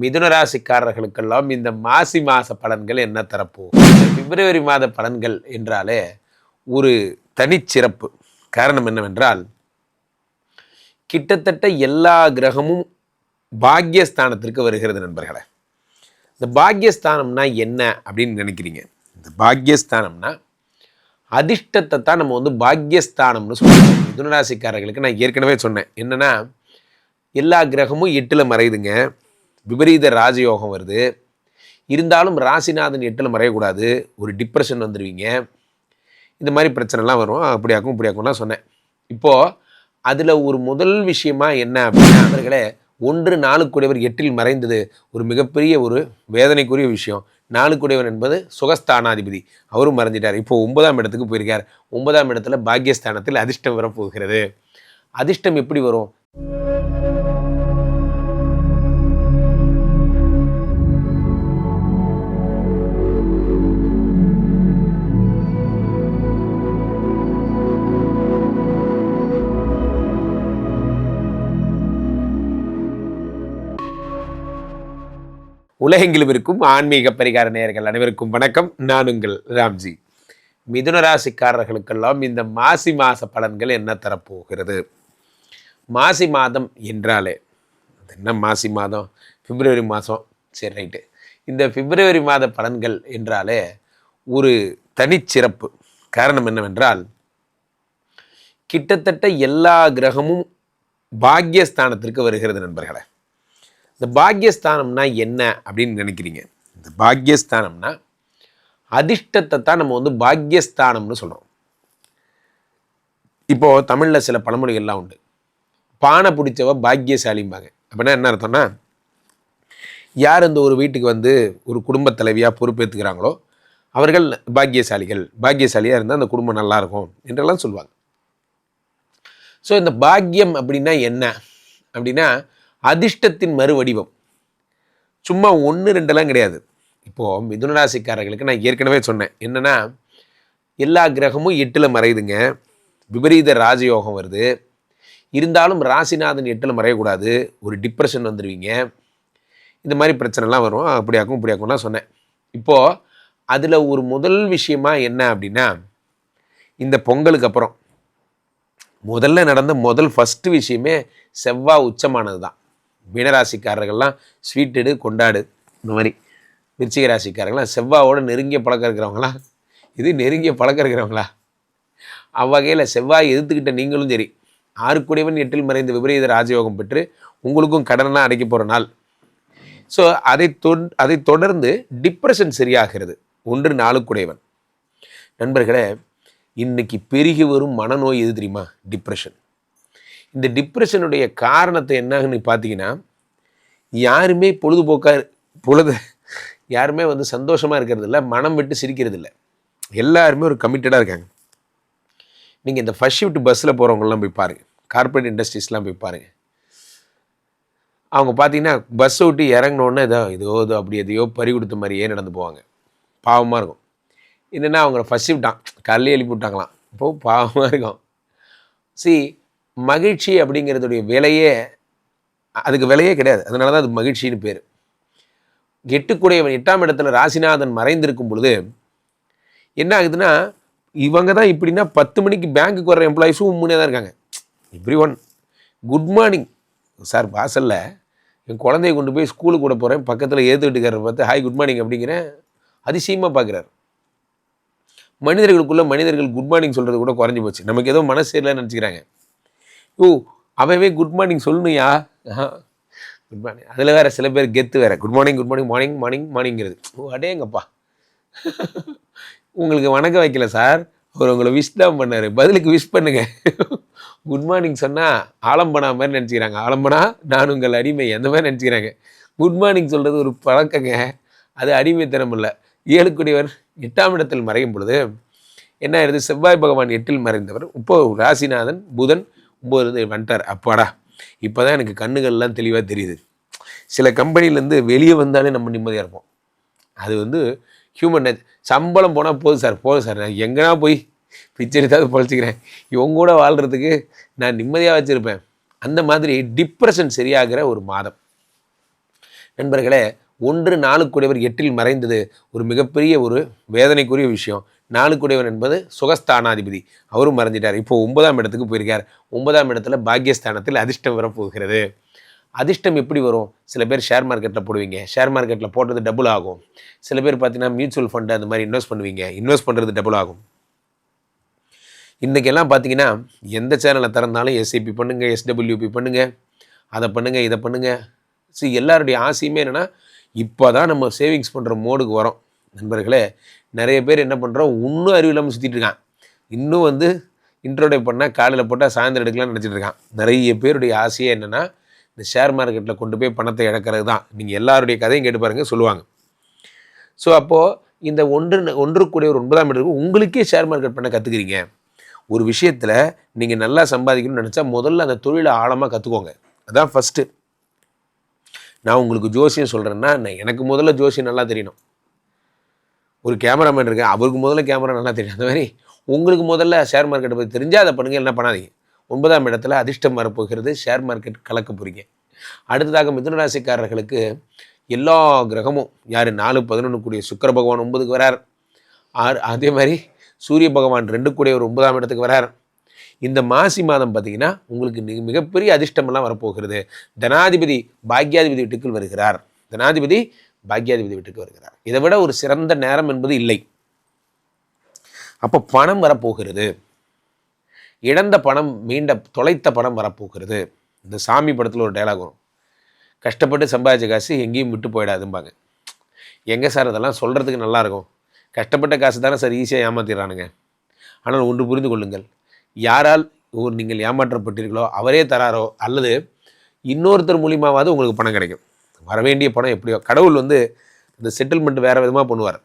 மிதுன ராசிக்காரர்களுக்கெல்லாம் இந்த மாசி மாத பலன்கள் என்ன தரப்போ? பிப்ரவரி மாத பலன்கள் என்றாலே ஒரு தனிச்சிறப்பு. காரணம் என்னவென்றால் கிட்டத்தட்ட எல்லா கிரகமும் பாக்யஸ்தானத்திற்கு வருகிறது நண்பர்களே. இந்த பாக்யஸ்தானம்னா என்ன அப்படின்னு நினைக்கிறீங்க? இந்த பாக்யஸ்தானம்னா அதிர்ஷ்டத்தை தான் நம்ம வந்து பாக்யஸ்தானம்னு சொல்லுவோம் மிதுனராசிக்காரர்களுக்கு நான் ஏற்கனவே சொன்னேன். என்னென்னா எல்லா கிரகமும் எட்டில் மறையுதுங்க. விபரீத ராஜயோகம் வருது. இருந்தாலும் ராசிநாதன் எட்டில் மறையக்கூடாது. ஒரு டிப்ரெஷன் வந்துடுவீங்க இந்த மாதிரி பிரச்சனைலாம் வரும். அப்படியாக்கும் இப்படியாக்கும்லாம் சொன்னேன். இப்போது அதில் ஒரு முதல் விஷயமா என்ன அப்படின்னா அவர்களே ஒன்று நாளுக்குடையவர் எட்டில் மறைந்தது ஒரு மிகப்பெரிய ஒரு வேதனைக்குரிய விஷயம். நாளுக்குடையவர் என்பது சுகஸ்தானாதிபதி. அவரும் மறைஞ்சிட்டார். இப்போ ஒன்பதாம் இடத்துக்கு போயிருக்கார். ஒன்பதாம் இடத்துல பாக்கியஸ்தானத்தில் அதிர்ஷ்டம் வரப்போகிறது. அதிர்ஷ்டம் எப்படி வரும்? உலகெங்கிலும் இருக்கும் ஆன்மீக பரிகார நேயர்கள் அனைவருக்கும் வணக்கம். நான் உங்கள் ராம்ஜி. மிதுன ராசிக்காரர்களுக்கெல்லாம் இந்த மாசி மாத பலன்கள் என்ன தரப்போகிறது? மாசி மாதம் என்றாலே அது என்ன மாசி மாதம்? பிப்ரவரி மாதம் சரி ரைட்டு. இந்த பிப்ரவரி மாத பலன்கள் என்றாலே ஒரு தனிச்சிறப்பு. காரணம் என்னவென்றால் கிட்டத்தட்ட எல்லா கிரகமும் பாக்யஸ்தானத்திற்கு வருகிறது நண்பர்களே. இந்த பாக்யஸ்தானம்னா என்ன அப்படின்னு நினைக்கிறீங்க? இந்த பாக்யஸ்தானம்னா அதிர்ஷ்டத்தை தான் நம்ம வந்து பாக்யஸ்தானம்னு சொல்கிறோம் இப்போது தமிழில் சில பழமொழிகள்லாம் உண்டு. பானை பிடிச்சவ பாக்கியசாலிம்பாங்க அப்படின்னா என்ன அர்த்தம்னா யார் இந்த ஒரு வீட்டுக்கு வந்து ஒரு குடும்பத் தலைவியாக பொறுப்பேற்றுக்கிறாங்களோ அவர்கள் பாக்கியசாலிகள் பாக்கியசாலியாக இருந்தால் அந்த குடும்பம் நல்லாயிருக்கும் என்றெல்லாம் சொல்லுவாங்க ஸோ இந்த பாக்கியம் அப்படின்னா என்ன? அப்படின்னா அதிர்ஷ்டத்தின் மறுவடிவம். சும்மா ஒன்று ரெண்டெல்லாம் கிடையாது. இப்போது மிதுனராசிக்காரர்களுக்கு நான் ஏற்கனவே சொன்னேன். என்னென்னா எல்லா கிரகமும் எட்டில் மறையுதுங்க. விபரீத ராஜயோகம் வருது. இருந்தாலும் ராசிநாதன் எட்டில் மறையக்கூடாது. ஒரு டிப்ரெஷன் வந்துடுவீங்க இந்த மாதிரி பிரச்சனைலாம் வரும். அப்படியாக்கும் இப்படியாக்கும்லாம் சொன்னேன். இப்போது அதில் ஒரு முதல் விஷயமா என்ன அப்படின்னா இந்த பொங்கலுக்கு அப்புறம். முதல்ல நடந்த முதல் ஃபஸ்ட்டு விஷயமே செவ்வாய் உச்சமானது தான் மீனராசிக்காரர்கள்லாம் ஸ்வீட்டடு கொண்டாடு. இந்த மாதிரி. விருச்சிக ராசிக்காரங்களாம் செவ்வாயோட நெருங்கிய பழக்கம் இருக்கிறவங்களா? இது நெருங்கிய பழக்கம் இருக்கிறவங்களா? அவ்வகையில் செவ்வாய் எதிர்த்துக்கிட்ட நீங்களும் சரி ஆறுக்குடையவன் எட்டில் மறைந்த விபரீத ராஜயோகம் பெற்று உங்களுக்கும் கடனெல்லாம் அடைக்க போகிற நாள். ஸோ அதை தொ அதை தொடர்ந்து டிப்ரெஷன் சரியாகிறது. ஒன்று நாளுக்குடையவன். நண்பர்களே இன்னைக்கு பெருகி வரும் மனநோய் எது தெரியுமா? டிப்ரெஷன் இந்த டிப்ரெஷனுடைய காரணத்தை என்னன்னு பார்த்தீங்கன்னா யாருமே பொழுதுபோக்காக பொழுது யாருமே வந்து சந்தோஷமாக இருக்கிறது இல்லை மனம் விட்டு சிரிக்கிறது இல்லை எல்லாருமே ஒரு கமிட்டடாக இருக்காங்க. நீங்கள் இந்த ஃபர்ஸ்ட் ஷிஃப்ட் பஸ்ஸில் போகிறவங்களாம் போய் பாருங்கள் கார்ப்பரேட் இண்டஸ்ட்ரீஸ்லாம் போய் பாருங்கள் அவங்க பார்த்தீங்கன்னா பஸ்ஸை விட்டு இறங்கினோடனே ஏதோ இதோ இதோ அப்படி எதையோ பறி கொடுத்த மாதிரியே நடந்து போவாங்க. பாவமாக இருக்கும். என்னென்னா அவங்க ஃபர்ஸ்ட் ஷிஃப்டான் காலையில் எழுப்பி விட்டாங்களாம். இப்போது பாவமாக இருக்கும். சி மகிழ்ச்சி அப்படிங்கிறதுடைய விலையே அதுக்கு விலையே கிடையாது. அதனால தான் அது மகிழ்ச்சின்னு பேர். எட்டுக்குடையவன் எட்டாம் இடத்துல ராசிநாதன் மறைந்திருக்கும் பொழுது என்ன ஆகுதுன்னா இவங்க தான் இப்படின்னா பத்து மணிக்கு பேங்க்குக்கு வர எம்ப்ளாயிஸும் உண்மையாக தான் இருக்காங்க. Every one good morning sir வாசலில் என் குழந்தைய கொண்டு போய் ஸ்கூலுக்கு கூட போகிறேன் பக்கத்தில் ஏற்று வீட்டுக்காரர் பார்த்து ஹாய் குட் மார்னிங் அப்படிங்கிறேன் அதிசயமாக பார்க்குறாரு மனிதர்களுக்குள்ளே மனிதர்கள் குட் மார்னிங் சொல்கிறது கூட குறைஞ்சி போச்சு. நமக்கு ஏதோ மனசு இல்லைன்னு நினச்சிக்கிறாங்க. ஓ அவவே குட் மார்னிங் சொல்லணுயா குட் மார்னிங் அதில் வேறு சில பேர் கெத்து வேறு. Good morning good morning morning morning மார்னிங்கிறது ஓ அடேங்கப்பா. உங்களுக்கு வணக்கம் வைக்கல சார். அவர் உங்களை விஷ் தான் பண்ணார். பதிலுக்கு விஷ் பண்ணுங்க. குட் மார்னிங் சொன்னால் ஆலம்பனா மாதிரி நினச்சிக்கிறாங்க. ஆலம்பனா நான் உங்கள் அடிமை. அந்த மாதிரி நினச்சிக்கிறாங்க. குட் மார்னிங் சொல்கிறது ஒரு பழக்கங்க. அது அடிமைத்தனம் இல்லை ஏழுக்குடியவர் எட்டாம் இடத்தில் மறையும் பொழுது என்ன ஆயிடுது? செவ்வாய் பகவான் எட்டில் மறைந்தவர். இப்போ ராசிநாதன் புதன் ஒம்பது வந்துட்டார். அப்பாடா. இப்போ தான் எனக்கு கண்ணுகள்லாம் தெளிவாக தெரியுது. சில கம்பெனிலேருந்து வெளியே வந்தாலே நம்ம நிம்மதியாக இருப்போம். அது வந்து ஹியூமன் நேச்சர் சம்பளம் போனால் போதும் சார் போதும் சார். நான் எங்கன்னா போய் பிச்சை எடுத்தாவது பொழைச்சிக்கிறேன். இவங்க கூட வாழ்கிறதுக்கு நான் நிம்மதியாக வச்சுருப்பேன். அந்த மாதிரி டிப்ரெஷன் சரியாகிற ஒரு மாதம். நண்பர்களே ஒன்று நாளுக்குடையவர் எட்டில் மறைந்தது ஒரு மிகப்பெரிய ஒரு வேதனைக்குரிய விஷயம். நாளுக்குடையவர் என்பது சுகஸ்தானாதிபதி. அவரும் மறைஞ்சிட்டார். இப்போ ஒன்பதாம் இடத்துக்கு போயிருக்கார். ஒன்பதாம் இடத்துல பாக்கியஸ்தானத்தில் அதிர்ஷ்டம் வரப்போகிறது. அதிர்ஷ்டம் எப்படி வரும்? சில பேர் ஷேர் மார்க்கெட்டில் போடுவீங்க. ஷேர் மார்க்கெட்டில் போட்டது டபுள் ஆகும். சில பேர் பார்த்தீங்கன்னா மியூச்சுவல் ஃபண்டு அந்த மாதிரி இன்வெஸ்ட் பண்ணுவீங்க. இன்வெஸ்ட் பண்ணுறது டபுள் ஆகும். இன்றைக்கெல்லாம் பார்த்தீங்கன்னா எந்த சேனலை திறந்தாலும் எஸ்ஐபி பண்ணுங்கள் எஸ்டபிள்யூபி பண்ணுங்கள் அதை பண்ணுங்கள் இதை பண்ணுங்கள் சி எல்லாருடைய ஆசையுமே என்னென்னா இப்போ தான் நம்ம சேவிங்ஸ் பண்ணுற மோடுக்கு வரோம். நண்பர்களே நிறைய பேர் என்ன பண்ணுறோம் இன்னும் அறிவில்லாமல் சுற்றிட்டு இருக்கான் இன்னும் வந்து இன்ட்ரோடே பண்ணால் காலையில் போட்டால் சாயந்தரம் எடுக்கலாம்னு நினச்சிட்டு இருக்கான் நிறைய பேருடைய ஆசையே என்னென்னா இந்த ஷேர் மார்க்கெட்டில் கொண்டு போய் பணத்தை இழக்கிறது தான். நீங்கள் எல்லாருடைய கதையும் கேட்டு பாருங்கள் சொல்லுவாங்க. ஸோ அப்போது இந்த ஒன்று ஒன்றுக்குடைய ஒரு ஒன்பதாம் இடத்துக்கு உங்களுக்கே ஷேர் மார்க்கெட் பண்ண கற்றுக்கிறீங்க ஒரு விஷயத்தில் நீங்கள் நல்லா சம்பாதிக்கணும்னு நினச்சா முதல்ல அந்த தொழிலை ஆழமாக கற்றுக்கோங்க அதான் ஃபஸ்ட்டு நான் உங்களுக்கு ஜோசியம் சொல்கிறேன்னா நான் எனக்கு முதல்ல ஜோசியம் நல்லா தெரியணும். ஒரு கேமராமேன் இருக்கேன் அவருக்கு முதல்ல கேமரா நல்லா தெரியும். அந்த மாதிரி உங்களுக்கு முதல்ல ஷேர் மார்க்கெட்டை பற்றி தெரிஞ்சால் அதை பண்ணுங்கள் என்ன பண்ணாதீங்க. ஒன்பதாம் இடத்துல அதிர்ஷ்டம் வரப்போகிறது ஷேர் மார்க்கெட் கலக்க போகிறீங்க அடுத்ததாக மிதுன ராசிக்காரர்களுக்கு எல்லா கிரகமும் யார்? நாலு பதினொன்று கூடிய சுக்கர பகவான் ஒன்பதுக்கு வரார். ஆறு அதே மாதிரி சூரிய பகவான் ரெண்டு கூடிய ஒரு ஒன்பதாம் இடத்துக்கு வரார். இந்த மாசி மாதம் பார்த்தீங்கன்னா உங்களுக்கு மிகப்பெரிய அதிர்ஷ்டமெல்லாம் வரப்போகிறது. தனாதிபதி பாக்யாதிபதி வீட்டுக்குள் வருகிறார். தனாதிபதி பாக்யாதிபதி வீட்டுக்கு வருகிறார். இதை விட ஒரு சிறந்த நேரம் என்பது இல்லை. அப்போ பணம் வரப்போகிறது. இழந்த பணம் மீண்ட தொலைத்த பணம் வரப்போகிறது. இந்த சாமி படத்தில் ஒரு டைலாக் வரும். கஷ்டப்பட்டு சம்பாதிச்ச காசு எங்கேயும் விட்டு போயிடாதும்பாங்க. எங்கே சார் அதெல்லாம் சொல்கிறதுக்கு நல்லாயிருக்கும் கஷ்டப்பட்ட காசு தானே சார் ஈஸியாக ஏமாத்திடுறானுங்க. ஆனால் ஒன்று புரிந்து கொள்ளுங்கள். யாரால் ஒரு நீங்கள் ஏமாற்றப்பட்டீர்களோ அவரே தராரோ அல்லது இன்னொருத்தர் மூலியமாவது உங்களுக்கு பணம் கிடைக்கும். வரவேண்டிய பணம் எப்படியோ கடவுள் வந்து இந்த செட்டில்மெண்ட் வேறு விதமாக பண்ணுவார்.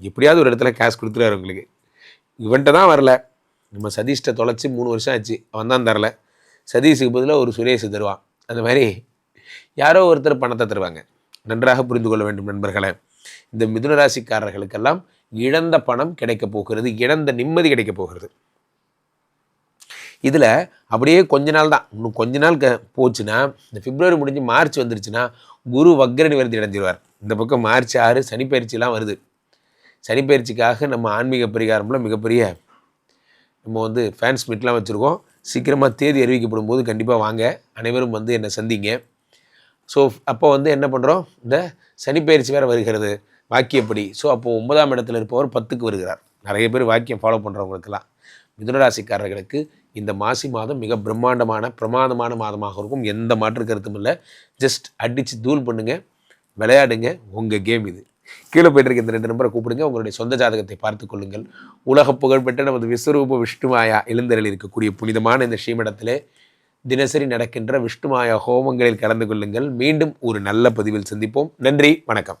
எப்படியாவது ஒரு இடத்துல கேஷ் கொடுத்துருவார் உங்களுக்கு. இவன்ட்ட தான் வரல. நம்ம சதீஷ்டை தொலைச்சி மூணு வருஷம் ஆச்சு. அவன் தான் தரல. சதீஷுக்கு பதிலாக ஒரு சுரேஷ் தருவான். அந்த மாதிரி யாரோ ஒருத்தர் பணத்தை தருவாங்க. நன்றாக புரிந்து கொள்ள வேண்டும் நண்பர்களே. இந்த மிதுன ராசிக்காரர்களுக்கெல்லாம் இழந்த பணம் கிடைக்கப் போகிறது. இழந்த நிம்மதி கிடைக்கப் போகிறது. இதில் அப்படியே கொஞ்ச நாள் தான். இன்னும் கொஞ்ச நாள் க போச்சுன்னா இந்த பிப்ரவரி முடிஞ்சு மார்ச் வந்துருச்சுன்னா குரு வக்ர நிவர்த்தி அடைஞ்சிருவார் இந்த பக்கம் மார்ச் ஆறு சனிப்பயிற்சிலாம் வருது. சனிப்பயிற்சிக்காக நம்ம ஆன்மீக பரிகாரம்லாம் மிகப்பெரிய நம்ம வந்து ஃபேன்ஸ் மீட்லாம் வச்சுருக்கோம். சீக்கிரமாக தேதி அறிவிக்கப்படும் போது கண்டிப்பாக வாங்க. அனைவரும் வந்து என்னை சந்திங்க. ஸோ அப்போ வந்து என்ன பண்ணுறோம் இந்த சனிப்பயிற்சி வேறு வருகிறது. வாக்கியப்படி. ஸோ அப்போது ஒன்பதாம் இடத்துல இருப்பவர் பத்துக்கு வருகிறார். நிறைய பேர் வாக்கியம் ஃபாலோ பண்ணுறவங்களுக்கெல்லாம் மிதுனராசிக்காரர்களுக்கு இந்த மாசி மாதம் மிக பிரம்மாண்டமான பிரமாதமான மாதமாக இருக்கும். எந்த மாற்று கருத்தும் இல்லை. ஜஸ்ட் அடித்து தூள் பண்ணுங்கள் விளையாடுங்க உங்கள் கேம் இது. கீழே போயிட்டு இருக்க இந்த ரெண்டு நம்பரை கூப்பிடுங்க. உங்களுடைய சொந்த ஜாதகத்தை பார்த்து கொள்ளுங்கள். உலக புகழ்பெற்ற நமது விஸ்வரூப விஷ்ணுமாயா எழுந்தரில் இருக்கக்கூடிய புனிதமான இந்த ஸ்ரீமடத்திலே தினசரி நடக்கின்ற விஷ்ணுமாயா ஹோமங்களில் கலந்து கொள்ளுங்கள். மீண்டும் ஒரு நல்ல பதிவில் சந்திப்போம். நன்றி வணக்கம்.